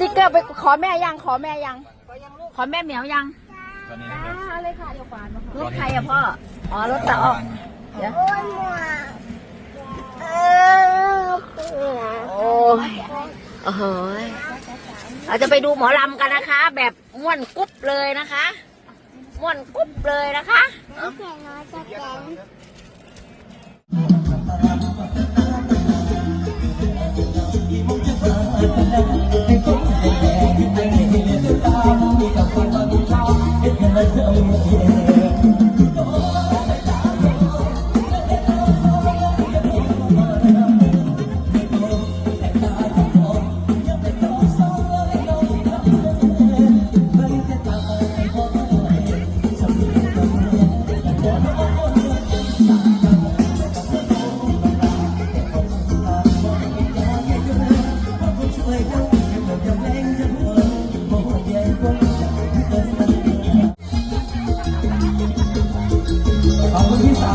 ติ๊กเกอร์ไปขอแม่ยังขอแม่ยัง ขอแม่เหมียวยังตอนนี้นะครับเลยค่ะเดี๋ยวฝานรถใครอะพ่อ อ๋อรถตาออกเดี๋ยวโอ้ยโอ้ยเราจะไปดูหมอลำกันนะคะ แบบม่วนกุ๊บเลยนะคะม่วนกุ๊บเลยนะคะข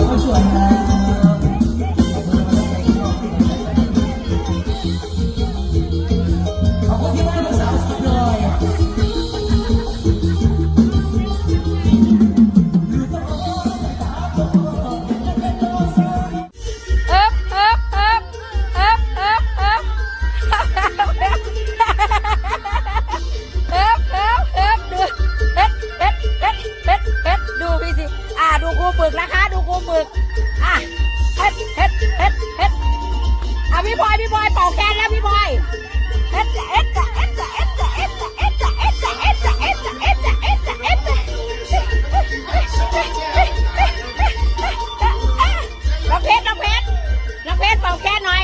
我准备 สิอ่าดูครูฝึกนะคะ ดูครูฝึกอะเอ๊บเอ๊บเอ๊บเอ๊บอะพี่บอยพี่บอยเป่าแคนแล้วพี่บอยเอ๊บจะเอ๊บจะเอ๊บจะเอ๊บจะเอ๊บจะเอ๊บจะเอ๊บจะเอ๊บจะเอ๊บจะเอ๊บจะเอ๊บจะเอ๊บจะน้องเพชรน้องเพชรน้องเพชรเป่าแคนหน่อย